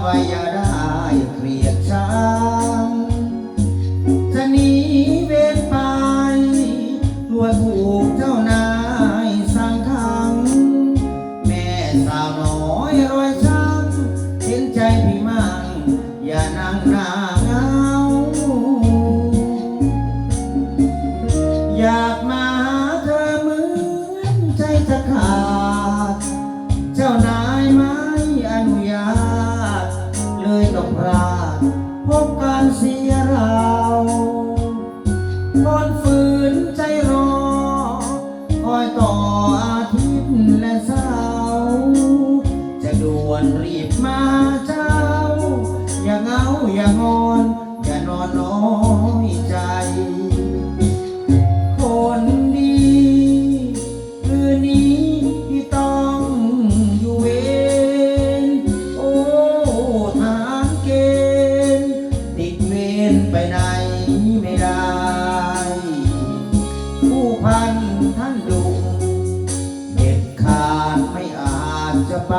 ไว้อย่าได้เกลียดฉันจะหนีเวรไปรวยผูกเจ้านายสั่งทังแม่สาวน้อยรอยช้ำเห็นใจพี่มั่งอย่านั่งหน้าเหงาอยากมา อยต่ออาทิตย์และเสาร์จะด่วนรีบมาเจ้า อย่าเหงาอย่างอน อย่านอนน้อยใจ คนดี คืนนี้ที่ต้องอยู่เวนโอ้ทารเกณฑ์ติดเวรไปไหนไม่ได้ ผู้พันท่านดุ อาจจะไป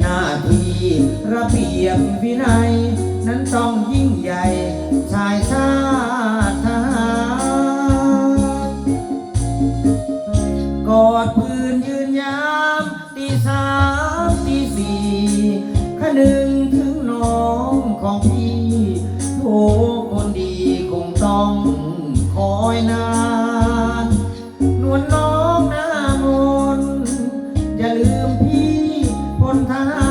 หน้าที่ระเบียบวินัย นั้นต้องยิ่งใหญ่ ชายชาติทหารกอดพื้นยืนยามตีสามตีสี่ขนึงถึงน้องของพี่ ลืมพี่พลทหาร